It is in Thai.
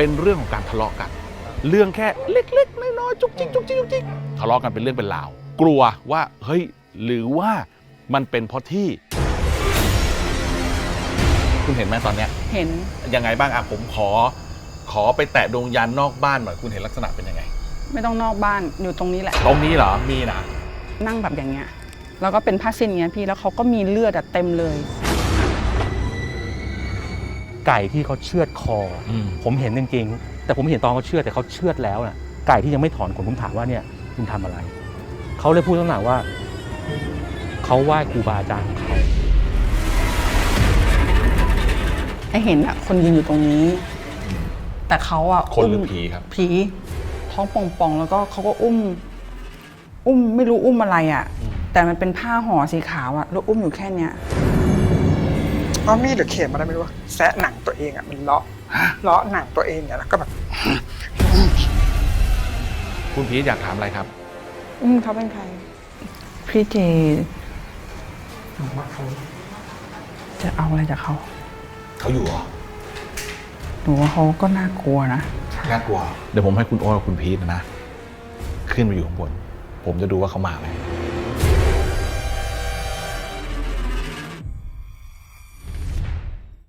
เป็นเรื่องของการทะเลาะกัน เรื่องแค่เล็กๆน้อยๆจุกจิกจุกจิกจุกจิกทะเลาะกันเป็นเรื่องเป็นราว กลัวว่าเฮ้ยหรือว่ามันเป็นเพราะที่ คุณเห็นไหมตอนเนี้ยเห็นยังไงบ้างอะผมขอ ขอไปแตะดวงยานนอกบ้านหน่อยคุณเห็นลักษณะเป็นยังไง ไม่ต้องนอกบ้านอยู่ตรงนี้แหละ ตรงนี้เหรอมีนะนั่งแบบอย่างเงี้ยแล้วก็เป็นผ้าสิ้นอย่างเงี้ยพี่แล้วเขาก็มีเลือดอะเต็มเลย ไก่ที่เขาเชือดคออืมผมเห็นจริงๆ แต่ผมไม่เห็นตอนเขาเชือดแต่เขาเชือดแล้วนะไก่ที่ยังไม่ถอนขนผมถามว่าเนี่ยคุณทำอะไร เขาเลยพูดลักษณะว่า เขาไหว้ครูบาอาจารย์ของเขาไอเห็นอะคนยืนอยู่ตรงนี้ แต่เขาอะคนหรือมผีครับ ผีท้องป่องๆแล้วก็เขาก็อุ้ม อุ้มไม่รู้อุ้มอะไรอะแต่มันเป็นผ้าห่อสีขาวอะแล้วอุ้มอยู่แค่เนี้ย เอามีดหรือเข็มอะไรไม่รู้อะแซะหนังตัวเองอะมันเลาะเลาะหนังตัวเองเนี่ยแล้วก็แบบคุณพีทอยากถามอะไรครับ อืมเขาเป็นใคร พี่เจจะเอาอะไรจากเขา เขาอยู่เหรอหนูว่าเขาก็น่ากลัวนะ น่ากลัว เดี๋ยวผมให้คุณโอ้กับคุณพีทนะ ขึ้นไปอยู่ข้างบน ผมจะดูว่าเขามาไหม